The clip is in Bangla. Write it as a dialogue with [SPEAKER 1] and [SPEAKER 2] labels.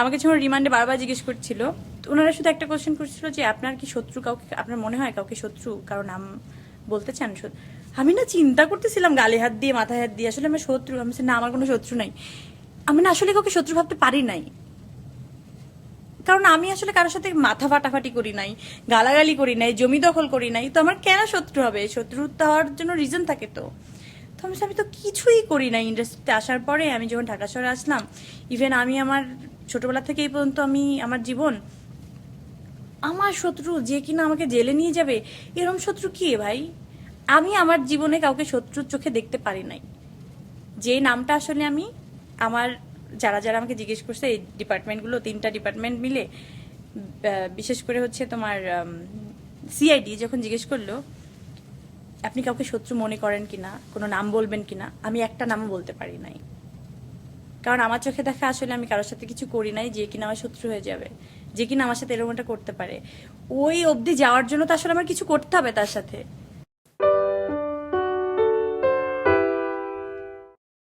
[SPEAKER 1] আমাকে যখন রিমান্ডে বারবার জিজ্ঞেস করছিল ওনারা শুধু একটা কোশ্চেন করছিল যে, আপনার কি শত্রু কাউকে, আপনার মনে হয় কাউকে শত্রু? কারও নাম বলতে চান? শত্রু আমি না চিন্তা করতেছিলাম, গালে হাত দিয়ে, মাথায় হাত দিয়ে। আসলে আমার শত্রু, আমি না, আমার কোনো শত্রু নাই। আমি না আসলে কাউকে শত্রু ভাবতে পারি নাই। কারণ আমি আসলে কারোর সাথে মাথা ফাটাফাটি করি নাই, গালাগালি করি নাই, জমি দখল করি নাই। তো আমার কেন শত্রু হবে? শত্রুতা হওয়ার জন্য রিজন থাকে তো। তো আমি তো কিছুই করি নাই ইন্ডাস্ট্রিতে আসার পরে আমি যখন ঢাকা শহরে আসলাম ইভেন আমি আমার ছোটবেলা থেকে এই পর্যন্ত আমি, আমার জীবন, আমার শত্রু যে কিনা আমাকে জেলে নিয়ে যাবে, এরম শত্রু কি ভাই? আমি আমার জীবনে কাউকে শত্রুর চোখে দেখতে পারি নাই। যে নামটা আসলে আমি, আমার যারা যারা আমাকে জিজ্ঞেস করছে, এই ডিপার্টমেন্টগুলো তিনটা ডিপার্টমেন্ট মিলে বিশেষ করে হচ্ছে তোমার সিআইডি যখন জিজ্ঞেস করল, আপনি কাউকে শত্রু মনে করেন কিনা, কোনো নাম বলবেন কিনা, আমি একটা নামও বলতে পারি নাই। কারণ আমার চোখে দেখা আসলে আমি কারোর সাথে কিছু করি নাই, যে কিনা আমার শত্রু হয়ে যাবে, যে কিনা আমার সাথে এরকমটা করতে পারে। ওই অবধি যাওয়ার জন্য তো আসলে আমার কিছু করতে হবে তার সাথে।